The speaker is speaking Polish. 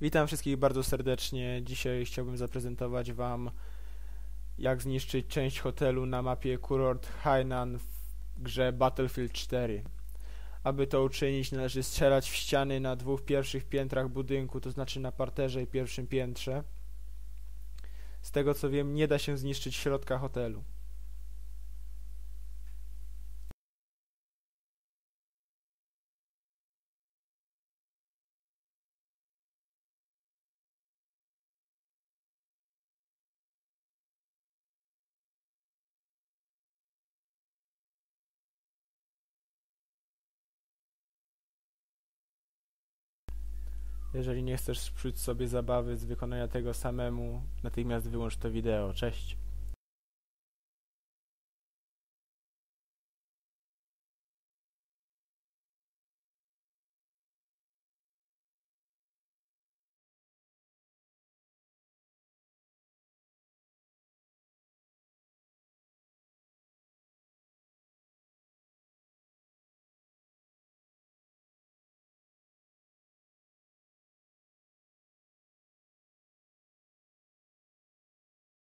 Witam wszystkich bardzo serdecznie. Dzisiaj chciałbym zaprezentować Wam, jak zniszczyć część hotelu na mapie Kurort Hainan w grze Battlefield 4. Aby to uczynić, należy strzelać w ściany na dwóch pierwszych piętrach budynku, to znaczy na parterze i pierwszym piętrze. Z tego co wiem, nie da się zniszczyć środka hotelu. Jeżeli nie chcesz psuć sobie zabawy z wykonania tego samemu, natychmiast wyłącz to wideo. Cześć.